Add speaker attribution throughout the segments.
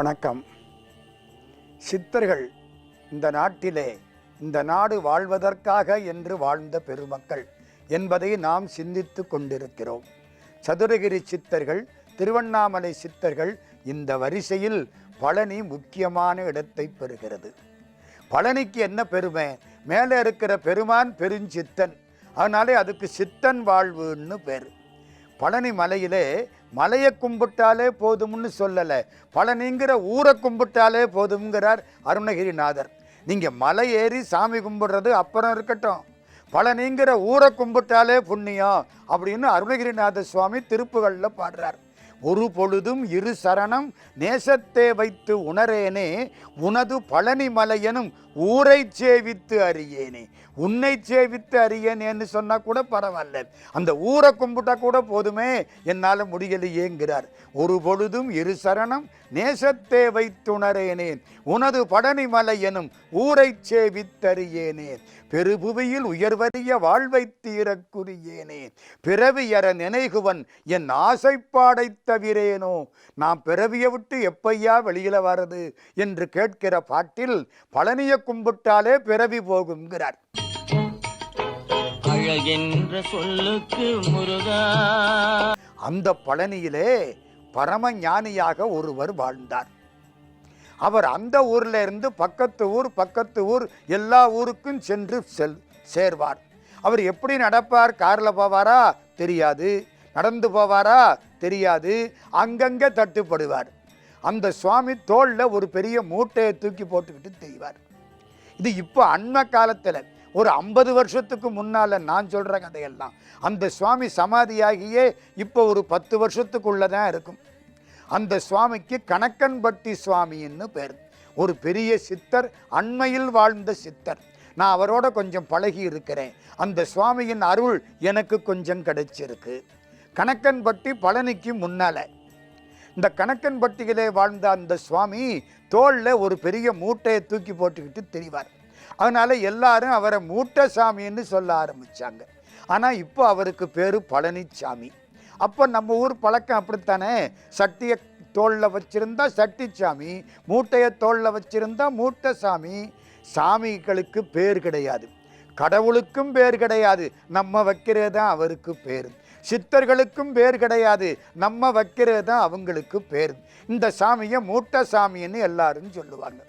Speaker 1: வணக்கம். சித்தர்கள் இந்த நாட்டிலே இந்த நாடு வாழ்வதற்காக என்று வாழ்ந்த பெருமக்கள் என்பதை நாம் சிந்தித்து கொண்டிருக்கிறோம். சதுரகிரி சித்தர்கள் திருவண்ணாமலை சித்தர்கள் இந்த வரிசையில் பழனி முக்கியமான இடத்தை பெறுகிறது. பழனிக்கு என்ன பெருமை? மேலே இருக்கிற பெருமான் பெருஞ்சித்தன். அதனாலே அதுக்கு சித்தன் வாழ்வுன்னு பேர். பழனி மலையிலே மலையை கும்பிட்டாலே போதும்னு சொல்லலை. பழனிங்கிற ஊரை கும்பிட்டாலே போதுங்கிறார் அருணகிரிநாதர். நீங்கள் மலை ஏறி சாமி கும்பிடுறது அப்புறம் இருக்கட்டும். பழனிங்கிற ஊரை கும்பிட்டாலே புண்ணியம் அப்படின்னு அருணகிரிநாத சுவாமி திருப்புகளில் பாடுறார். ஒரு பொழுதும் இரு சரணம் நேசத்தே வைத்து உணரேனே உனது பழனி மலையனும் ஊரை சேவித்து அறியேனே. உன்னை சேவித்து அறியேனேன்னு சொன்னால் கூட பரவாயில்ல. அந்த ஊரை கும்பிட்டா கூட போதுமே என்னால் முடியலையேங்கிறார். ஒரு பொழுதும் இரு சரணம் நேசத்தே வைத்துணரேனேன். உனது பழனி மலையனும் ஊரை சேவித்தறியேனேன் பெருபுவியில் உயர்வறிய வாழ்வை தீரக்குரியேனே பிறவியற நினைகுவன் என் ஆசைப்பாடை தவிரேனோ. நான் பிறவியை விட்டு எப்பையா வெளியில வர்றது என்று கேட்கிற பாட்டில் பழனியை கும்பிட்டாலே பிறவி போகுங்கிறார்
Speaker 2: அழகென்ற சொல்லுக்கு முருகா.
Speaker 1: அந்த பழனியிலே பரம ஞானியாக ஒருவர் வாழ்ந்தார். அவர் அந்த ஊரில் இருந்து பக்கத்து ஊர் பக்கத்து ஊர் எல்லா ஊருக்கும் சென்று செல் சேர்வார். அவர் எப்படி நடப்பார்? காரில் போவாரா? தெரியாது. நடந்து போவாரா? தெரியாது. அங்கங்கே தட்டுப்படுவார். அந்த சுவாமி தோளில் ஒரு பெரிய மூட்டையை தூக்கி போட்டுக்கிட்டு செய்வார் இது இப்போ அண்மை காலத்தில் ஒரு ஐம்பது வருஷத்துக்கு முன்னால் நான் சொல்கிற கதையெல்லாம். அந்த சுவாமி சமாதியாகியே இப்போ ஒரு பத்து வருஷத்துக்குள்ளே தான் இருக்கும். அந்த சுவாமிக்கு கணக்கன்பட்டி சுவாமின்னு பேர். ஒரு பெரிய சித்தர் அண்மையில் வாழ்ந்த சித்தர். நான் அவரோட கொஞ்சம் பழகி இருக்கிறேன். அந்த சுவாமியின் அருள் எனக்கு கொஞ்சம் கிடைச்சிருக்கு. கணக்கன்பட்டி பழனிக்கு முன்னால். இந்த கணக்கன்பட்டியிலே வாழ்ந்த அந்த சுவாமி தோளில் ஒரு பெரிய மூட்டையை தூக்கி போட்டுக்கிட்டு தெரிவார். அதனால் எல்லாரும் அவரை மூட்டை சாமின்னு சொல்ல ஆரம்பித்தாங்க ஆனால் இப்போ அவருக்கு பேர் பழனிச்சாமி. அப்போ நம்ம ஊர் பழக்கம் அப்படித்தானே? சட்டியை தோளில் வச்சிருந்தா சாமி மூட்டையை தோளில் வச்சிருந்தா மூட்டை சாமி சாமிகளுக்கு பேர் கிடையாது. கடவுளுக்கும் பேர் கிடையாது. நம்ம வைக்கிறது தான் அவருக்கு பேர். சித்தர்களுக்கும் பேர் கிடையாது. நம்ம வைக்கிறது தான் அவங்களுக்கு பேர். இந்த சாமியை மூட்டை சாமின்னு எல்லாரும் சொல்லுவாங்க.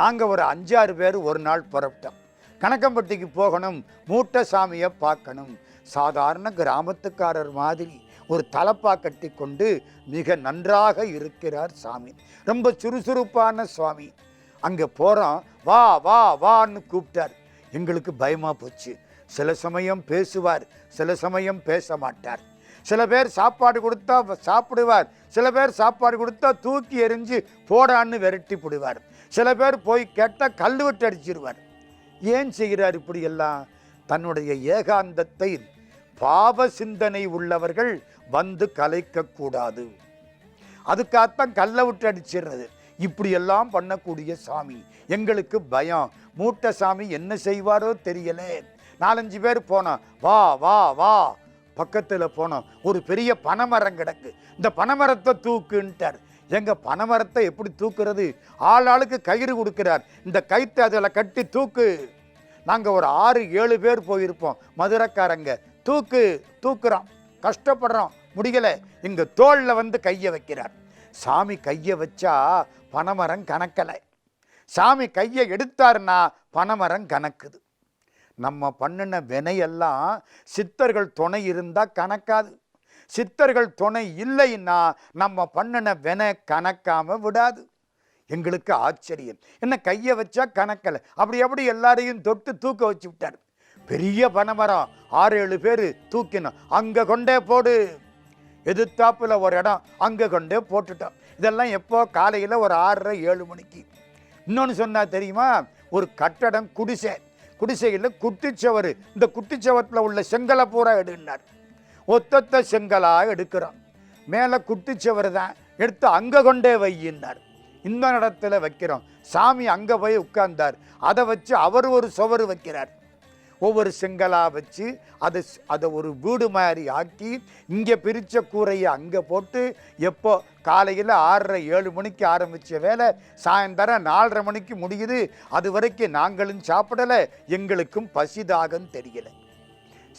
Speaker 1: நாங்கள் ஒரு அஞ்சாறு பேர் ஒரு நாள் புறப்பட்டோம். கணக்கம்பட்டிக்கு போகணும் மூட்டை சாமியை பார்க்கணும். சாதாரண கிராமத்துக்காரர் மாதிரி ஒரு தலப்பா கட்டி கொண்டு மிக நன்றாக இருக்கிறார் சாமி. ரொம்ப சுறுசுறுப்பான சுவாமி. அங்கே போகிறோம் வா வா வான்னு கூப்பிட்டார். எங்களுக்கு பயமாக போச்சு. சில சமயம் பேசுவார் சில சமயம் பேச மாட்டார். சில பேர் சாப்பாடு கொடுத்தா சாப்பிடுவார் சில பேர் சாப்பாடு கொடுத்தா தூக்கி எரிஞ்சு போடான்னு விரட்டி போடுவார். சில பேர் போய் கேட்டால் கல் விட்டு அடிச்சிருவார். ஏன் செய்கிறார் இப்படியெல்லாம்? தன்னுடைய ஏகாந்தத்தை பாவ சிந்தனை உள்ளவர்கள் வந்து கலைக்கக்கூடாது. அதுக்காகத்தான் கல்லை விட்டு அடிச்சிடுறது. இப்படியெல்லாம் பண்ணக்கூடிய சாமி. எங்களுக்கு பயம். மூட்டை சாமி என்ன செய்வாரோ தெரியல. நாலஞ்சு பேர் போனோம் வா வா வா. பக்கத்தில் போனோம் ஒரு பெரிய பனைமரம் கிடக்கு. இந்த பனைமரத்தை தூக்குன்ட்டார். எங்கள் பனைமரத்தை எப்படி தூக்குறது? ஆள் ஆளுக்கு கயிறு கொடுக்கிறார். இந்த கயிற்றை அதில் கட்டி தூக்கு. நாங்கள் ஒரு ஆறு ஏழு பேர் போயிருப்போம். மதுரைக்காரங்க. தூக்கு தூக்குறோம் கஷ்டப்படுறோம் முடியலை. இங்கே தோளில் வந்து கையை வைக்கிறார். சாமி கையை வச்சா பனைமரம் கணக்கலை. சாமி கையை எடுத்தாருன்னா பனைமரம் கணக்குது. நம்ம பண்ணின வினையெல்லாம் சித்தர்கள் துணை இருந்தால் கணக்காது. சித்தர்கள் துணை இல்லைன்னா நம்ம பண்ணின வினை கணக்காமல் விடாது. எங்களுக்கு ஆச்சரியம். என்ன கையை வச்சா கணக்கலை. அப்படி எப்படி எல்லாரையும் தொட்டு தூக்க வச்சு விட்டார். பெரிய பனைமரம். ஆறு ஏழு பேர் தூக்கினோம். அங்கே கொண்டே போடு. எதிர்த்தாப்பில் ஒரு இடம். அங்கே கொண்டே போட்டுட்டோம். இதெல்லாம் எப்போ? காலையில் ஒரு ஆறரை ஏழு மணிக்கு. இன்னொன்று சொன்னால் தெரியுமா? ஒரு கட்டடம் குடிசை. குடிசையில் குட்டிச்சவர். இந்த குட்டிச்சவத்தில் உள்ள செங்கலை பூரா எடுனார். ஒத்தொத்த செங்கலாக எடுக்கிறோம். மேலே குட்டிச்சவர் தான். எடுத்து அங்கே கொண்டே வையினார். இந்த இடத்துல வைக்கிறோம். சாமி அங்கே போய் உட்கார்ந்தார். அதை வச்சு அவர் ஒரு சுவர் வைக்கிறார். ஒவ்வொரு செங்கலாக வச்சு அதை அதை ஒரு வீடு மாதிரி ஆக்கி இங்கே பிரித்த கூரையை அங்கே போட்டு எப்போ காலையில் ஆறரை ஏழு மணிக்கு ஆரம்பித்த வேலை சாயந்தரம் நாலரை மணிக்கு முடியுது. அது வரைக்கும் நாங்களும் சாப்பிடலை எங்களுக்கும் பசிதாகம் தெரியலை.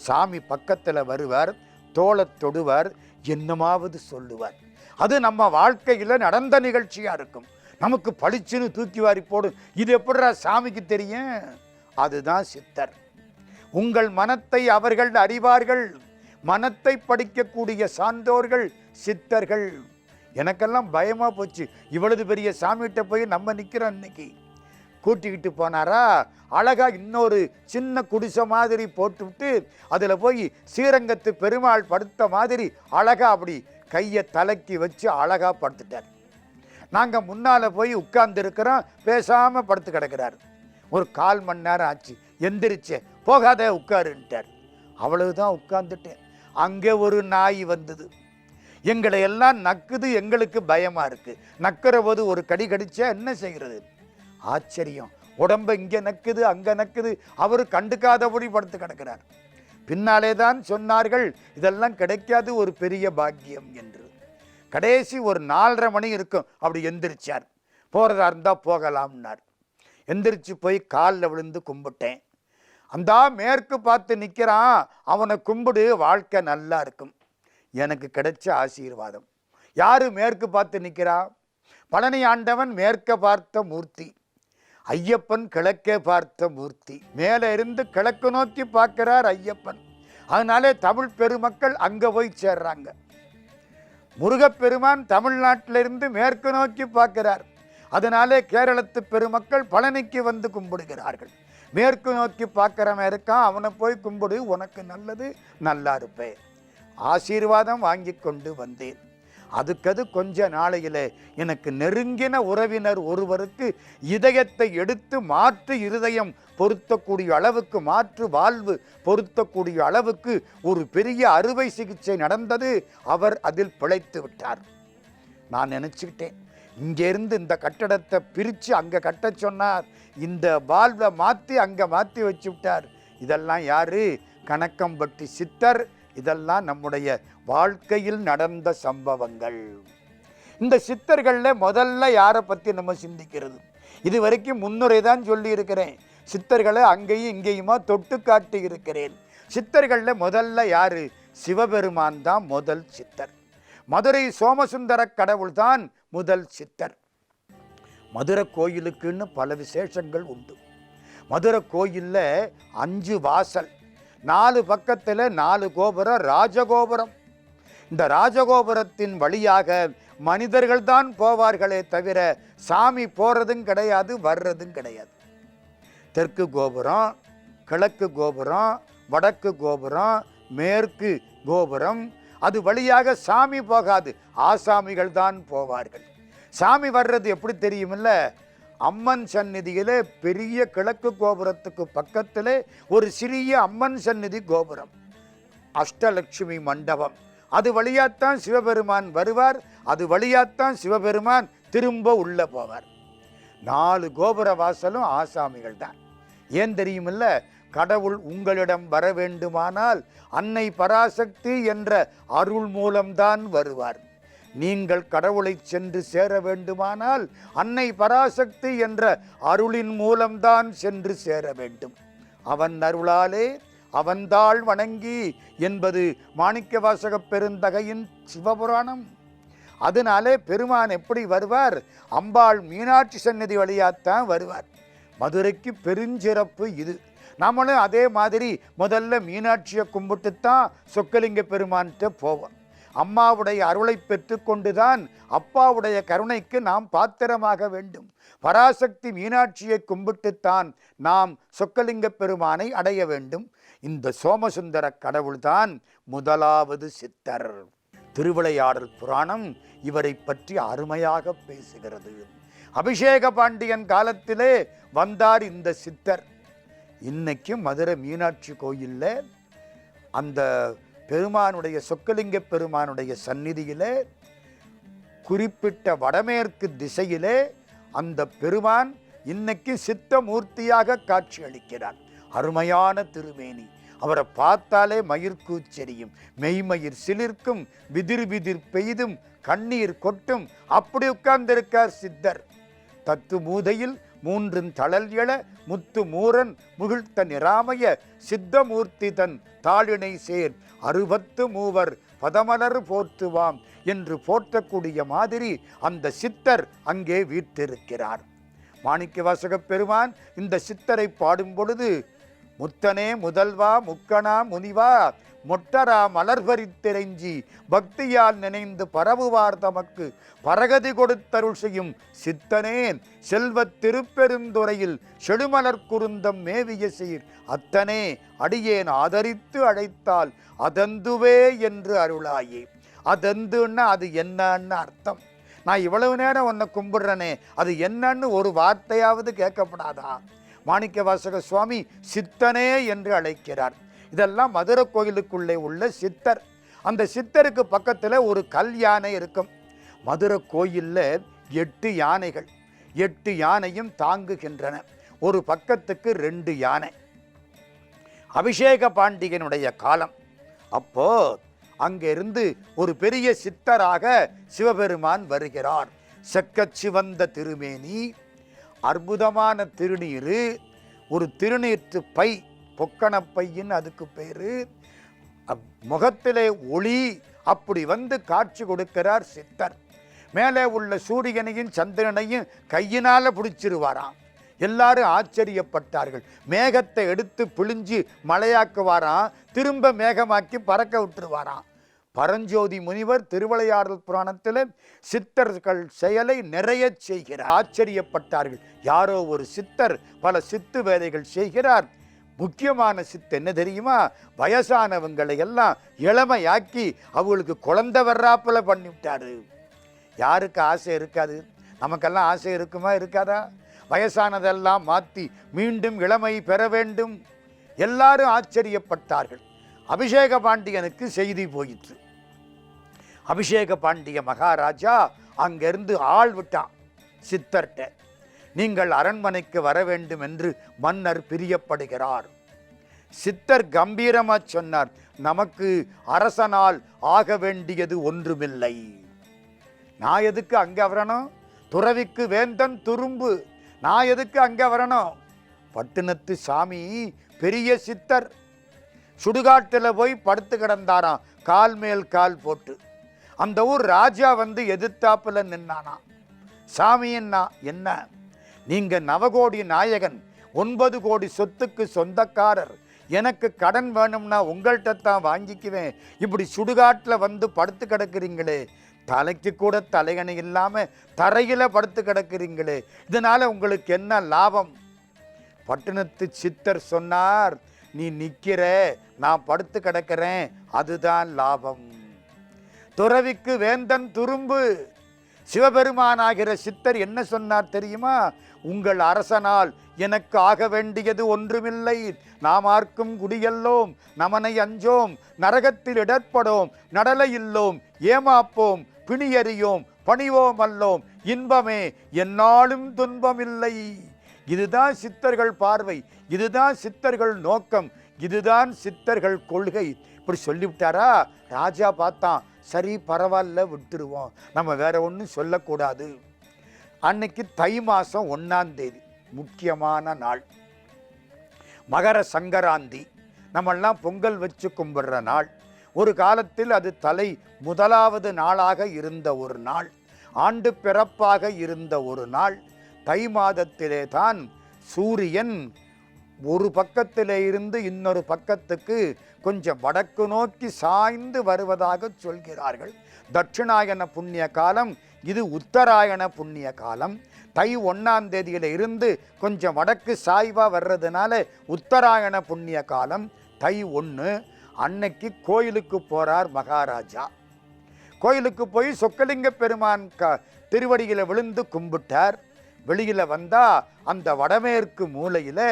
Speaker 1: சாமி பக்கத்தில் வருவார் தோலை தொடுவார் என்னமாவது சொல்லுவார். அது நம்ம வாழ்க்கையில் நடந்த நிகழ்ச்சியாக இருக்கும். நமக்கு பளிச்சுன்னு தூக்கி வாரி போடும் இது எப்படிடா சாமிக்கு தெரியும்? அதுதான் சித்தர். உங்கள் மனத்தை அவர்கள் அறிவார்கள். மனத்தை படிக்கக்கூடிய சான்றோர்கள் சித்தர்கள். எனக்கெல்லாம் பயமாக போச்சு. இவ்வளவு பெரிய சாமிகிட்ட போய் நம்ம நிற்கிறோம் இன்னைக்கு. கூட்டிக்கிட்டு போனாரா? அழகாக இன்னொரு சின்ன குடிசை மாதிரி போட்டுவிட்டு அதில் போய் ஸ்ரீரங்கத்து பெருமாள் படுத்த மாதிரி அழகாக அப்படி கையை தலைக்கி வச்சு அழகாக படுத்துட்டார். நாங்கள் முன்னால் போய் உட்கார்ந்துருக்கிறோம். பேசாமல் படுத்து கிடக்கிறார். ஒரு கால் மணி நேரம் ஆச்சு. எந்திரிச்சே போகாத உட்காருன்ட்டார். அவ்வளவுதான் உட்கார்ந்துட்டேன். அங்கே ஒரு நாய் வந்தது. எங்களை எல்லாம் நக்குது எங்களுக்கு பயமாக இருக்குது நக்கிற போது ஒரு கடி கடிச்சா என்ன செய்கிறது ஆச்சரியம். உடம்பு இங்கே நக்குது அங்கே நக்குது. அவர் கண்டுக்காதபடி படுத்து கிடக்கிறார். பின்னாலே தான் சொன்னார்கள் இதெல்லாம் கிடைக்காது ஒரு பெரிய பாக்கியம் என்று. கடைசி ஒரு நாலரை மணி இருக்கும். அப்படி எந்திரிச்சார். போகிறதா இருந்தால் போகலாம்னார். எந்திரிச்சு போய் காலில் விழுந்து கும்பிட்டேன். அந்த மேற்கு பார்த்து நிற்கிறான் அவனை கும்பிடு வாழ்க்கை நல்லா இருக்கும். எனக்கு கிடைச்ச ஆசீர்வாதம். யார் மேற்கு பார்த்து நிற்கிறா பழனி ஆண்டவன் மேற்க பார்த்த மூர்த்தி. ஐயப்பன் கிழக்கே பார்த்த மூர்த்தி. மேலே இருந்து கிழக்கு நோக்கி பார்க்கிறார் ஐயப்பன். அதனாலே தமிழ் பெருமக்கள் அங்கே போய் சேர்றாங்க. முருகப்பெருமான் தமிழ்நாட்டிலிருந்து மேற்கு நோக்கி பார்க்கிறார். அதனாலே கேரளத்து பெருமக்கள் பழனிக்கு வந்து கும்பிடுகிறார்கள். மேற்கு நோக்கி பார்க்குறவன் இருக்கான் அவனை போய் கும்பிடு உனக்கு நல்லது நல்லா இருப்பேன். ஆசீர்வாதம் வாங்கி கொண்டு வந்தேன். அதுக்கது கொஞ்ச நாளையில் எனக்கு நெருங்கின உறவினர் ஒருவருக்கு இதயத்தை எடுத்து மாற்று இருதயம் பொருத்தக்கூடிய அளவுக்கு மாற்று வாழ்வு பொருத்தக்கூடிய அளவுக்கு ஒரு பெரிய அறுவை சிகிச்சை நடந்தது. அவர் அதில் பிழைத்து விட்டார். நான் நினச்சிக்கிட்டேன். இங்கேருந்து இந்த கட்டடத்தை பிரித்து அங்கே கட்ட சொன்னார். இந்த வால்வை மாற்றி அங்கே மாற்றி வச்சு விட்டார். இதெல்லாம் யார்? கணக்கம்பட்டி சித்தர். இதெல்லாம் நம்முடைய வாழ்க்கையில் நடந்த சம்பவங்கள். இந்த சித்தர்களில் முதல்ல யாரை பற்றி நம்ம சிந்திக்கிறது? இது வரைக்கும் முன்னுரை தான் சொல்லியிருக்கிறேன். சித்தர்களை அங்கேயும் இங்கேயுமா தொட்டு காட்டி இருக்கிறேன். சித்தர்களில் முதல்ல யாரு? சிவபெருமான் தான் முதல் சித்தர். மதுரை சோமசுந்தர கடவுள் தான் முதல் சித்தர். மதுரை கோயிலுக்குன்னு பல விசேஷங்கள் உண்டு. மதுரை கோயிலில் அஞ்சு வாசல் நாலு பக்கத்தில் நாலு கோபுரம் ராஜகோபுரம். இந்த ராஜகோபுரத்தின் வழியாக மனிதர்கள் தான் போவார்களே தவிர சாமி போகிறதும் கிடையாது வர்றதும் கிடையாது. தெற்கு கோபுரம் கிழக்கு கோபுரம் வடக்கு கோபுரம் மேற்கு கோபுரம் அது வழியாக சாமி போகாது. ஆசாமிகள் தான் போவார்கள். சாமி வர்றது எப்படி தெரியுமில்ல? அம்மன் சந்நிதியிலே பெரிய கிழக்கு கோபுரத்துக்கு பக்கத்திலே ஒரு சிறிய அம்மன் சந்நிதி கோபுரம். அஷ்டலட்சுமி மண்டபம். அது வழியாத்தான் சிவபெருமான் வருவார். அது வழியாத்தான் சிவபெருமான் திரும்ப உள்ளே போவார். நாலு கோபுர வாசலும் ஆசாமிகள் தான். ஏன் தெரியுமில்ல? கடவுள் உங்களிடம் வர வேண்டுமானால் அன்னை பராசக்தி என்ற அருள் மூலம்தான் வருவார். நீங்கள் கடவுளை சென்று சேர வேண்டுமானால் அன்னை பராசக்தி என்ற அருளின் மூலம்தான் சென்று சேர வேண்டும். அவன் அருளாலே அவன்தாள் வணங்கி என்பது மாணிக்கவாசகப் பெருந்தகையின் சிவபுராணம். அதனாலே பெருமான் எப்படி வருவார்? அம்பாள் மீனாட்சி சந்நிதி வழியாத்தான் வருவார். மதுரைக்கு பெருஞ்சிறப்பு இது. நம்மளும் அதே மாதிரி முதல்ல மீனாட்சியை கும்பிட்டு தான் சொக்கலிங்க பெருமான்கிட்ட போவோம். அம்மாவுடைய அருளை பெற்றுக்கொண்டுதான் அப்பாவுடைய கருணைக்கு நாம் பாத்திரமாக வேண்டும். பராசக்தி மீனாட்சியை கும்பிட்டுத்தான் நாம் சொக்கலிங்க பெருமானை அடைய வேண்டும். இந்த சோமசுந்தர கடவுள்தான் முதலாவது சித்தர். திருவிளையாடல் புராணம் இவரை பற்றி அருமையாக பேசுகிறது. அபிஷேக பாண்டியன் காலத்திலே வந்தார் இந்த சித்தர். இன்றைக்கும் மதுரை மீனாட்சி கோயிலில் அந்த பெருமானுடைய சொக்கலிங்க பெருமானுடைய சந்நிதியிலே குறிப்பிட்ட வடமேற்கு திசையிலே அந்த பெருமான் இன்னைக்கு சித்த மூர்த்தியாக காட்சி அளிக்கிறார். அருமையான திருமேனி. அவரை பார்த்தாலே மயிர்கூச்செறியும் மெய்மயிர் சிலிர்க்கும் விதிர் விதிர் பெய்தும் கண்ணீர் கொட்டும். அப்படி உட்கார்ந்திருக்கார் சித்தர். தத்து மூதையில் மூன்றின் தளல் எழ முத்து மூரன் முகிழ்த்த நிராமய சித்தமூர்த்தி தன் தாளினை சேர் அறுபத்து மூவர் பதமலர் போற்றுவாம் என்று போற்றக்கூடிய மாதிரி அந்த சித்தர் அங்கே வீற்றிருக்கிறார். மாணிக்க வாசகப் பெருமான் இந்த சித்தரை பாடும் பொழுது முத்தனே முதல்வா முக்கணா முனிவா மொட்டரா மலர் பறித்தெறிஞ்சி பக்தியால் நினைந்து பரவுவார் தமக்கு. பரகதி கொடுத்தருள் செய்யும் சித்தனேன் செல்வத் திருப்பெருந்துறையில் செடுமலர் குருந்தம் மேவிய சீர் அத்தனே அடியேன் ஆதரித்து அழைத்தால் அதந்துவே என்று அருளாயே. அதந்துன்னா அது என்னன்னு அர்த்தம். நான் இவ்வளவு நேரம் உன்னை கும்பிடுறனே அது என்னன்னு ஒரு வார்த்தையாவது கேட்கப்படாதா? மாணிக்க வாசக சுவாமி சித்தனே என்று அழைக்கிறார். இதெல்லாம் மதுரை கோயிலுக்குள்ளே உள்ள சித்தர். அந்த சித்தருக்கு பக்கத்தில் ஒரு கல் யானை இருக்கும். மதுரை கோயிலில் எட்டு யானைகள். எட்டு யானையும் தாங்குகின்றன. ஒரு பக்கத்துக்கு ரெண்டு யானை. அபிஷேக பாண்டியனுடைய காலம். அப்போ அங்கிருந்து ஒரு பெரிய சித்தராக சிவபெருமான் வருகிறார். செக்கச் சிவந்த திருமேனி அற்புதமான திருநீரு ஒரு திருநீற்று பை பொக்கணப்பையின் அதுக்கு பேரு. அப்- முகத்திலே ஒளி. அப்படி வந்து காட்சி கொடுக்கிறார் சித்தர். மேலே உள்ள சூரியனையும் சந்திரனையும் கையினால் பிடிச்சிருவாராம். எல்லாரும் ஆச்சரியப்பட்டார்கள். மேகத்தை எடுத்து பிழிஞ்சு மழையாக்குவாராம் திரும்ப மேகமாக்கி பறக்க விட்டுருவாராம். பரஞ்சோதி முனிவர் திருவிளையாடல் புராணத்தில் சித்தர்கள் செயலை நிறைய செய்கிறார். ஆச்சரியப்பட்டார்கள். யாரோ ஒரு சித்தர் பல சித்து வேலைகள் செய்கிறார். முக்கியமான சித்து என்ன தெரியுமா? வயசானவங்களை எல்லாம் இளமையாக்கி அவங்களுக்கு குழந்தை வர்றாப்புல பண்ணிவிட்டாரு. யாருக்கு ஆசை இருக்காது? நமக்கெல்லாம் ஆசை இருக்குமா இருக்காதா? வயசானதெல்லாம் மாற்றி மீண்டும் இளமை பெற வேண்டும். எல்லாரும் ஆச்சரியப்பட்டார்கள். அபிஷேக பாண்டியனுக்கு செய்தி போயிற்று. அபிஷேக பாண்டிய மகாராஜா அங்கேருந்து ஆள் விட்டான் சித்தர்கிட்ட. நீங்கள் அரண்மனைக்கு வர வேண்டும் என்று மன்னர் பிரியப்படுகிறார். சித்தர் கம்பீரமா சொன்னார் நமக்கு அரசனால் ஆக வேண்டியது ஒன்றுமில்லை. நான் எதுக்கு அங்கே வரணும்? துறவிக்கு வேந்தன் துரும்பு. நான் எதுக்கு அங்கே வரணும்? பட்டினத்து சாமி பெரிய சித்தர். சுடுகாட்டில் போய் படுத்து கிடந்தாராம் கால் மேல் கால் போட்டு. அந்த ஊர் ராஜா வந்து எதிர்த்தாப்பில் நின்னானா சாமியன்னா என்ன? நீங்கள் நவகோடி நாயகன் ஒன்பது கோடி சொத்துக்கு சொந்தக்காரர். எனக்கு கடன் வேணும்னா உங்கள்கிட்ட தான் வாங்கிக்குவேன். இப்படி சுடுகாட்டில் வந்து படுத்து கிடக்குறீங்களே. தலைக்கு கூட தலையணை இல்லாமல் தரையில் படுத்து கிடக்குறீங்களே. இதனால் உங்களுக்கு என்ன லாபம்? பட்டணத்து சித்தர் சொன்னார் நீ நிற்கிற நான் படுத்து கிடக்கிறேன். அதுதான் லாபம். துறவிக்கு வேந்தன் துரும்பு. சிவபெருமானாகிற சித்தர் என்ன சொன்னார் தெரியுமா? உங்கள் அரசனால் எனக்கு ஆக வேண்டியது ஒன்றுமில்லை. நாம் ஆர்க்கும் குடியல்லோம் நமனை அஞ்சோம் நரகத்தில் இடர்ப்படோம் நடலையில்லோம் ஏமாப்போம் பிணியறியோம் பணிவோம் அல்லோம். இன்பமே என்னாலும் துன்பமில்லை. இதுதான் சித்தர்கள் பார்வை இதுதான் சித்தர்கள் நோக்கம் இதுதான் சித்தர்கள் கொள்கை. இப்படி சொல்லிவிட்டாரா? ராஜா பார்த்தான் சரி பரவாயில்ல விட்டுருவோம். நம்ம வேற ஒன்றும் சொல்லக்கூடாது. அன்னைக்கு தை மாதம் ஒன்றாம் தேதி முக்கியமான நாள். மகர சங்கராந்தி நம்மெல்லாம் பொங்கல் வச்சு கும்பிடுற நாள். ஒரு காலத்தில் அது தலை முதலாவது நாளாக இருந்த ஒரு நாள். ஆண்டு பிறப்பாக இருந்த ஒரு நாள். தை மாதத்திலே தான் சூரியன் ஒரு பக்கத்திலே இருந்து இன்னொரு பக்கத்துக்கு கொஞ்சம் வடக்கு நோக்கி சாய்ந்து வருவதாக சொல்கிறார்கள். தட்சிணாயன புண்ணிய காலம் இது உத்தராயண புண்ணிய காலம். தை ஒன்றாம் தேதியில் இருந்து கொஞ்சம் வடக்கு சாய்வாக வர்றதுனால உத்தராயண புண்ணிய காலம். தை ஒன்று அன்னைக்கு கோயிலுக்கு போகிறார் மகாராஜா. கோயிலுக்கு போய் சொக்கலிங்க பெருமான் க திருவடியில் விழுந்து கும்பிட்டார். வெளியில் வந்தால் அந்த வடமேற்கு மூலையில்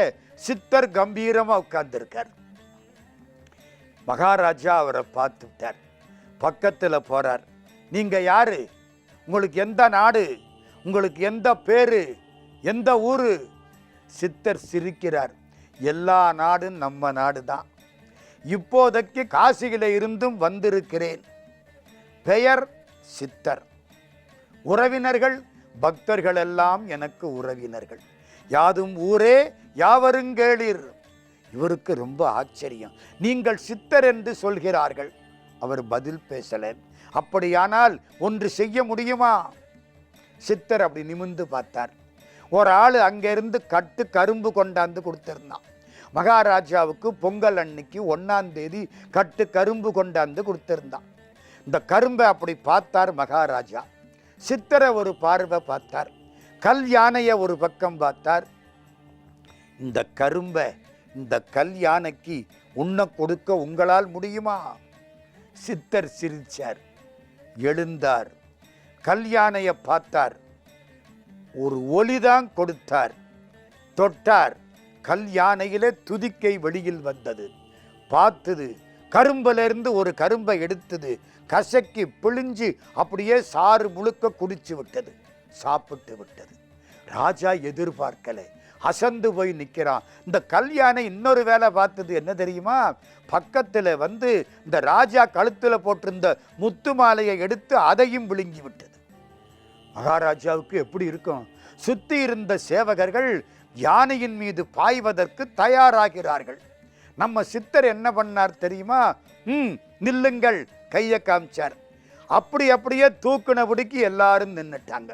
Speaker 1: சித்தர் கம்பீரமாக உட்கார்ந்துருக்கார். மகாராஜா அவரை பார்த்துட்டார். பக்கத்தில் போகிறார் நீங்கள் யாரு? உங்களுக்கு எந்த நாடு உங்களுக்கு எந்த பேர் எந்த ஊர்? சித்தர் சிரிக்கிறார். எல்லா நாடும் நம்ம நாடு தான் இப்போதைக்கு காசியில் இருந்தும் வந்திருக்கிறேன். பெயர் சித்தர். உறவினர்கள் பக்தர்கள் எல்லாம் எனக்கு உறவினர்கள். யாதும் ஊரே யாவருங்கேளிர் இவருக்கு ரொம்ப ஆச்சரியம். நீங்கள் சித்தர் என்று சொல்கிறார்கள். அவர் பதில் பேசலேன் அப்படியானால் ஒன்று செய்ய முடியுமா? சித்தர் அப்படி நிமிர்ந்து பார்த்தார். ஒரு ஆள் அங்கிருந்து கட்டு கரும்பு கொண்டாந்து கொடுத்திருந்தான். மகாராஜாவுக்கு பொங்கல் அன்னைக்கு ஒன்றாந்தேதி கட்டு கரும்பு கொண்டாந்து கொடுத்திருந்தான். இந்த கரும்பை அப்படி பார்த்தார் மகாராஜா. சித்தரை ஒரு பார்வை பார்த்தார். கல் யானையை ஒரு பக்கம் பார்த்தார். இந்த கரும்பை இந்த கல் யானைக்கு உண்ண கொடுக்க உங்களால் முடியுமா? சித்தர் சிரிச்சார். எழுந்தார். கல்யாணையை பார்த்தார். ஒரு ஒளிதான் கொடுத்தார். தொட்டார். கல்யாணையிலே துதிக்கை வெளியில் வந்தது. பார்த்தது. கரும்பிலிருந்து ஒரு கரும்பை எடுத்தது. கசக்கி பிழிஞ்சு அப்படியே சாறு முழுக்க குடிச்சு விட்டது. சாப்பிட்டு விட்டது. ராஜா எதிர்பார்க்கலை. அசந்து போய் நிற்கிறான் இந்த கல்யாணம் இன்னொரு வேலை பார்த்தது என்ன தெரியுமா? பக்கத்தில் வந்து இந்த ராஜா கழுத்தில் போட்டிருந்த முத்து மாலையை எடுத்து அதையும் விழுங்கி விட்டது. மகாராஜாவுக்கு எப்படி இருக்கும்? சுத்தி இருந்த சேவகர்கள் யானையின் மீது பாய்வதற்கு தயாராகிறார்கள். நம்ம சித்தர் என்ன பண்ணார் தெரியுமா? ம் நில்லுங்கள் கையை காமிச்சார். அப்படி அப்படியே தூக்குனபடிக்கு எல்லாரும் நின்னுட்டாங்க.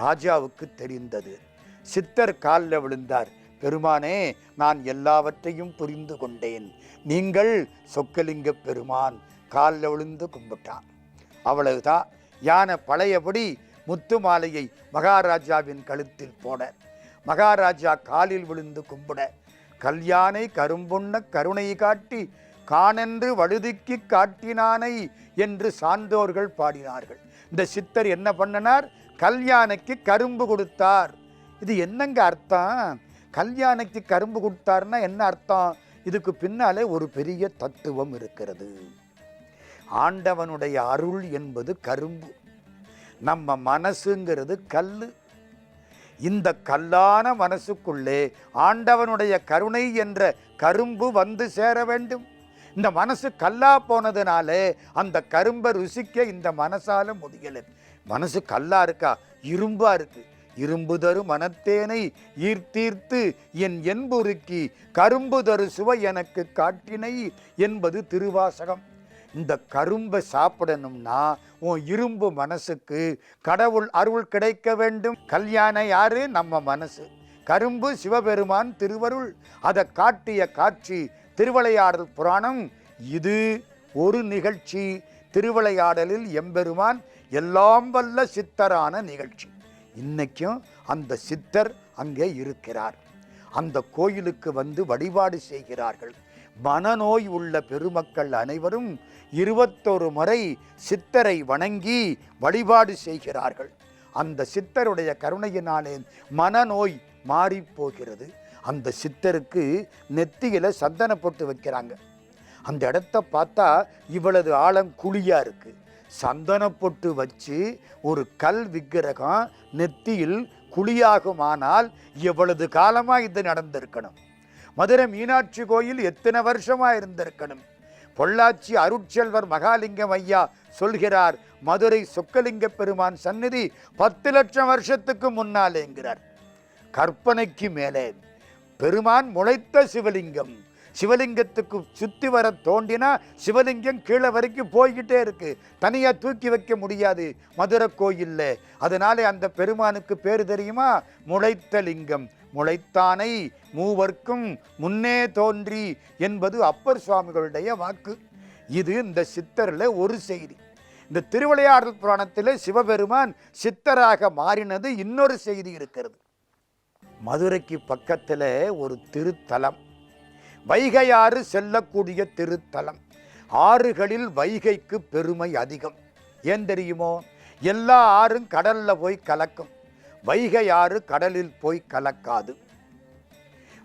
Speaker 1: ராஜாவுக்கு தெரிந்தது சித்தர் காலில் விழுந்தார். பெருமானே நான் எல்லாவற்றையும் புரிந்து கொண்டேன். நீங்கள் சொக்கலிங்க பெருமான். காலில் விழுந்து கும்பிட்டான். அவ்வளவுதான். யானை பழையபடி முத்து மாலையை மகாராஜாவின் கழுத்தில் போட மகாராஜா காலில் விழுந்து கும்பிட கல்யாணை கரும்புண்ண கருணை காட்டி காணென்று வழுதிக்கு காட்டினானை என்று சான்றோர்கள் பாடினார்கள். இந்த சித்தர் என்ன பண்ணனார்? கல்யாணைக்கு கரும்பு கொடுத்தார். இது என்னங்க அர்த்தம்? கல்யாணைக்கு கரும்பு கொடுத்தாருன்னா என்ன அர்த்தம்? இதுக்கு பின்னாலே ஒரு பெரிய தத்துவம் இருக்கிறது. ஆண்டவனுடைய அருள் என்பது கரும்பு. நம்ம மனசுங்கிறது கல் இந்த கல்லான மனசுக்குள்ளே ஆண்டவனுடைய கருணை என்ற கரும்பு வந்து சேர வேண்டும். இந்த மனசு கல்லா போனதுனாலே அந்த கரும்பை ருசிக்க இந்த மனசால முடியல. மனசு கல்லா இருக்கா? இரும்பா இருக்குது இரும்பு தரு மனத்தேனை ஈர்த்தீர்த்து என் என்புருக்கி கரும்பு தரு சுவை எனக்கு காட்டினை என்பது திருவாசகம். இந்த கரும்பை சாப்பிடணும்னா உன் இரும்பு மனசுக்கு கடவுள் அருள் கிடைக்க வேண்டும். கல்யாணம் யாரு? நம்ம மனசு. கரும்பு சிவபெருமான் திருவருள். அதை காட்டிய காட்சி திருவிளையாடல் புராணம். இது ஒரு நிகழ்ச்சி. திருவிளையாடலில் எம்பெருமான் எல்லாம் வல்ல சித்தரான நிகழ்ச்சி. இன்றைக்கும் அந்த சித்தர் அங்கே இருக்கிறார். அந்த கோயிலுக்கு வந்து வழிபாடு செய்கிறார்கள். மனநோய் உள்ள பெருமக்கள் அனைவரும் இருபத்தொரு முறை சித்தரை வணங்கி வழிபாடு செய்கிறார்கள். அந்த சித்தருடைய கருணையினாலே மனநோய் மாறிப்போகிறது அந்த சித்தருக்கு நெத்தியில் சந்தன போட்டு வைக்கிறாங்க. அந்த இடத்த பார்த்தா இவ்வளவு ஆழம் குழியாக இருக்குது சந்தனப்பொட்டு வச்சு ஒரு கல் விக்கிரகம் நெத்தியில் குழியாகுமானால் எவ்வளவு காலமாக இது நடந்திருக்கணும்? மதுரை மீனாட்சி கோயில் எத்தனை வருஷமாக இருந்திருக்கணும்? பொள்ளாச்சி அருட்செல்வர் மகாலிங்கம் ஐயா சொல்கிறார் மதுரை சொக்கலிங்க பெருமான் சந்நிதி பத்து லட்சம் வருஷத்துக்கு முன்னாலேங்கிறார். கற்பனைக்கு மேலே பெருமான் முளைத்த சிவலிங்கம். சிவலிங்கத்துக்கு சுற்றி வர தோண்டினா சிவலிங்கம் கீழே வரைக்கும் போய்கிட்டே இருக்கு. தனியாக தூக்கி வைக்க முடியாது. மதுரை கோயிலில். அதனாலே அந்த பெருமானுக்கு பேர் தெரியுமா? முளைத்த லிங்கம். முளைத்தானை மூவர்க்கும் முன்னே தோன்றி என்பது அப்பர் சுவாமிகளுடைய வாக்கு. இது இந்த சித்தரில் ஒரு செய்தி. இந்த திருவிளையாடல் புராணத்தில் சிவபெருமான் சித்தராக மாறினது இன்னொரு செய்தி இருக்கிறது. மதுரைக்கு பக்கத்தில் ஒரு திருத்தலம். வைகையாறு செல்லக்கூடிய திருத்தலம். ஆறுகளில் வைகைக்கு பெருமை அதிகம். ஏன் தெரியுமோ? எல்லா ஆறும் கடலில் போய் கலக்கும். வைகை ஆறு கடலில் போய் கலக்காது.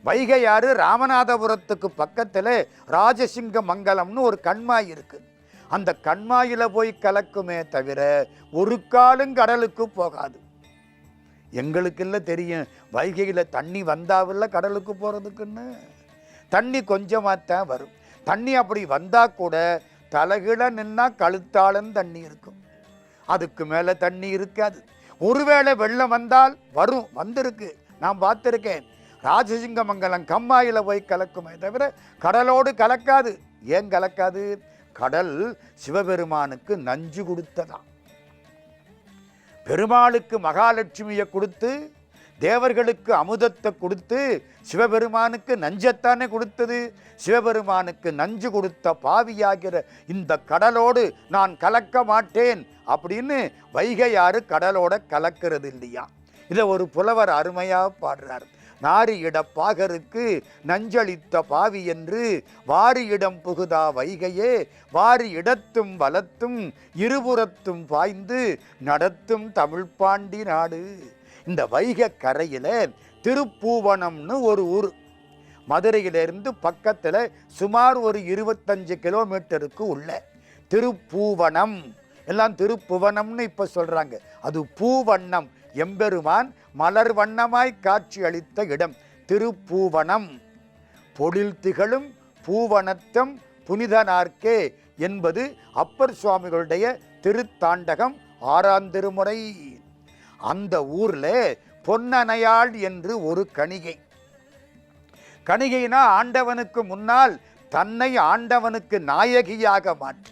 Speaker 1: வைகை ஆறு ராமநாதபுரத்துக்கு பக்கத்தில் ராஜசிங்க மங்கலம்னு ஒரு கண்மாய் இருக்குது அந்த கண்மாயில் போய் கலக்குமே தவிர ஒரு காலும் கடலுக்கு போகாது. எங்களுக்குல்ல தெரியும் வைகையில் தண்ணி வந்தாவில்ல கடலுக்கு போகிறதுக்குன்னு தண்ணி கொஞ்சமாக தான் வரும். தண்ணி அப்படி வந்தால் கூட தலைகீழ நின்னா கழுத்தாளன் தண்ணி இருக்கும். அதுக்கு மேலே தண்ணி இருக்காது. ஒருவேளை வெள்ளம் வந்தால் வரும் வந்திருக்கு. நான் பார்த்துருக்கேன். ராஜசிங்கமங்கலம் கம்மாயில் போய் கலக்குமே தவிர கடலோடு கலக்காது. ஏன் கலக்காது? கடல் சிவபெருமானுக்கு நஞ்சு கொடுத்ததாம் பெருமாளுக்கு மகாலட்சுமியை கொடுத்து தேவர்களுக்கு அமுதத்தை கொடுத்து சிவபெருமானுக்கு நஞ்சத்தானே கொடுத்தது. சிவபெருமானுக்கு நஞ்சு கொடுத்த பாவியாகிற இந்த கடலோடு நான் கலக்க மாட்டேன் அப்படின்னு வைகையாறு கடலோட கலக்கிறது இல்லையா? இதை ஒரு புலவர் அருமையாக பாடுறார். நாரியிட பாகருக்கு நஞ்சளித்த பாவி என்று வாரியிடம் புகுதா வைகையே. வாரி இடத்தும் வலத்தும் இருபுறத்தும் பாய்ந்து நடத்தும் தமிழ்ப்பாண்டி நாடு. இந்த வைகை கரையில் திருப்பூவனம்னு ஒரு ஊர். மதுரையிலிருந்து பக்கத்தில் சுமார் ஒரு இருபத்தஞ்சு கிலோமீட்டருக்கு உள்ள திருப்பூவனம். எல்லாம் திருப்புவனம்னு இப்போ சொல்கிறாங்க அது பூவண்ணம் எம்பெருமான் மலர் வண்ணமாய் காட்சி அளித்த இடம். திருப்பூவனம். பொழில் திகழும் பூவனத்தம் புனிதனார்க்கே என்பது அப்பர் சுவாமிகளுடைய திருத்தாண்டகம் ஆறாம் திருமுறை. அந்த ஊரில் பொன்னணையாள் என்று ஒரு கணிகை. கணிகைனா ஆண்டவனுக்கு முன்னால் தன்னை ஆண்டவனுக்கு நாயகியாக மாற்றி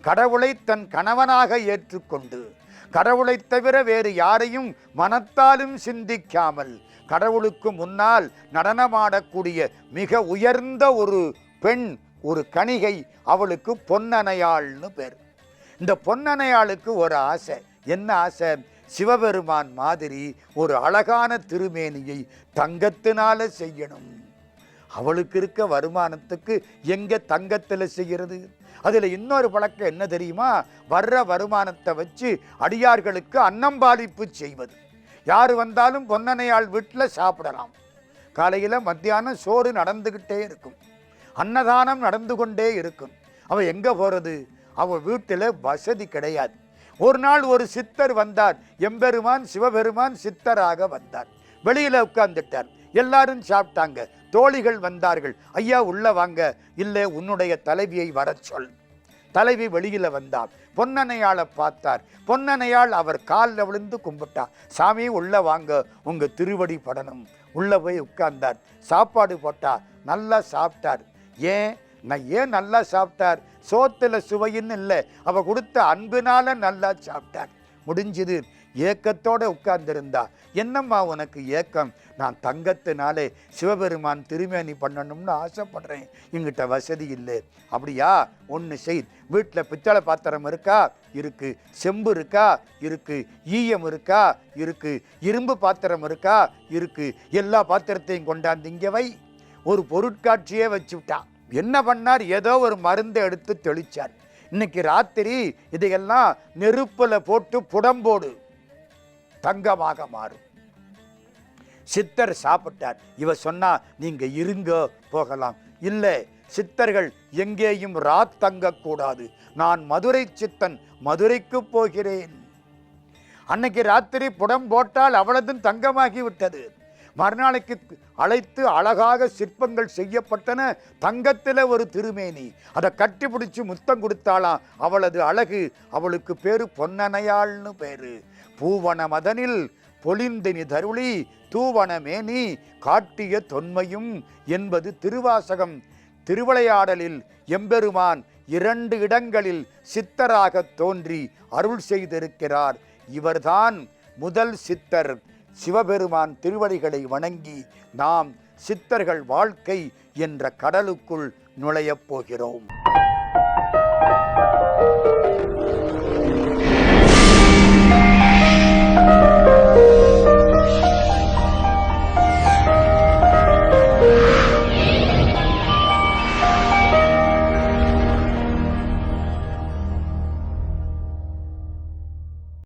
Speaker 1: கடவுளை தன் கணவனாக ஏற்றுக்கொண்டு கடவுளைத் தவிர வேறு யாரையும் மனத்தாலும் சிந்திக்காமல் கடவுளுக்கு முன்னால் நடனமாடக்கூடிய மிக உயர்ந்த ஒரு பெண் ஒரு கணிகை அவளுக்கு பொன்னணையாள்னு பேர். இந்த பொன்னணையாளுக்கு ஒரு ஆசை. என்ன ஆசை? சிவபெருமான் மாதிரி ஒரு அழகான திருமேனியை தங்கத்தினால செய்யணும். அவளுக்கு இருக்க வருமானத்துக்கு எங்க தங்கத்தில் செய்கிறது அதில் இன்னொரு பழக்கம் என்ன தெரியுமா? வர்ற வருமானத்தை வச்சு அடியார்களுக்கு அன்னம்பாலிப்பு செய்வது. யார் வந்தாலும் பொன்னனையாள் வீட்டில் சாப்பிடலாம். காலையில் மத்தியானம் சோறு நடந்துக்கிட்டே இருக்கும். அன்னதானம் நடந்து கொண்டே இருக்கும். அவள் எங்கே போகிறது அவள் வீட்டில் வசதி கிடையாது. ஒரு நாள் ஒரு சித்தர் வந்தார். எம்பெருமான் சிவபெருமான் சித்தராக வந்தார். வெளியில் உட்கார்ந்துட்டார். எல்லாரும் சாப்பிட்டாங்க. தோழிகள் வந்தார்கள். ஐயா உள்ள வாங்க. இல்லை உன்னுடைய தலைவியை வரச் சொல். தலைவி வெளியில் வந்தார் பொன்னனையாளை பார்த்தார். பொன்னனையாள் அவர் காலில் விழுந்து கும்பிட்டா. சாமி உள்ளே வாங்க. உங்கள் திருவடி படணும். உள்ளே போய் உட்கார்ந்தார். சாப்பாடு போட்டார் நல்லா சாப்பிட்டார். ஏன்? நான் ஏன் நல்லா சாப்பிட்டார்? சோத்தில் சுவைன்னு இல்லை. அவள் கொடுத்த அன்புனால நல்லா சாப்பிட்டார் முடிஞ்சுது. ஏக்கத்தோடு உட்கார்ந்திருந்தா. என்னம்மா உனக்கு ஏக்கம்? நான் தங்கத்தினாலே சிவபெருமான் திருமேனி பண்ணணும்னு ஆசைப்படுறேன். எங்கிட்ட வசதி இல்லை. அப்படியா? ஒன்று செய். வீட்டில் பித்தளை பாத்திரம் இருக்கா? இருக்கு. செம்பு இருக்கா? இருக்கு. ஈயம் இருக்கா? இருக்கு. இரும்பு பாத்திரம் இருக்கா? இருக்கு. எல்லா பாத்திரத்தையும் கொண்டாந்து இங்கே வை. ஒரு பொருட்காட்சியே வச்சு விட்டான் என்ன பண்ணார்? ஏதோ ஒரு மருந்தை எடுத்து தெளிச்சார். இன்னைக்கு ராத்திரி இதையெல்லாம் நெருப்பில் போட்டு புடம்போடு தங்கமாக மாறும். சித்தர் சாப்பிட்டார். இவ சொன்னா நீங்க இருங்க போகலாம். இல்லை சித்தர்கள் எங்கேயும் ராத் தங்கக்கூடாது நான் மதுரை சித்தன் மதுரைக்கு போகிறேன். அன்னைக்கு ராத்திரி புடம் போட்டால் அவளதும் தங்கமாகி விட்டது மறுநாளைக்கு அழைத்து அழகாக சிற்பங்கள் செய்யப்பட்டன. தங்கத்தில் ஒரு திருமேனி. அதை கட்டிப்பிடிச்சு முத்தம் கொடுத்தாளாம் அவளது அழகு அவளுக்கு பேரு பொன்னனையாள்னு பேரு. பூவன மதனில் பொலிந்தினி தருளி தூவன மேனி காட்டிய தொன்மையும் என்பது திருவாசகம். திருவிளையாடலில் எம்பெருமான் இரண்டு இடங்களில் சித்தராக தோன்றி அருள் செய்திருக்கிறார். இவர்தான் முதல் சித்தர். சிவபெருமான் திருவடிகளை வணங்கி நாம் சித்தர்கள் வாழ்க்கை என்ற கடலுக்குள் நுழையப் போகிறோம்.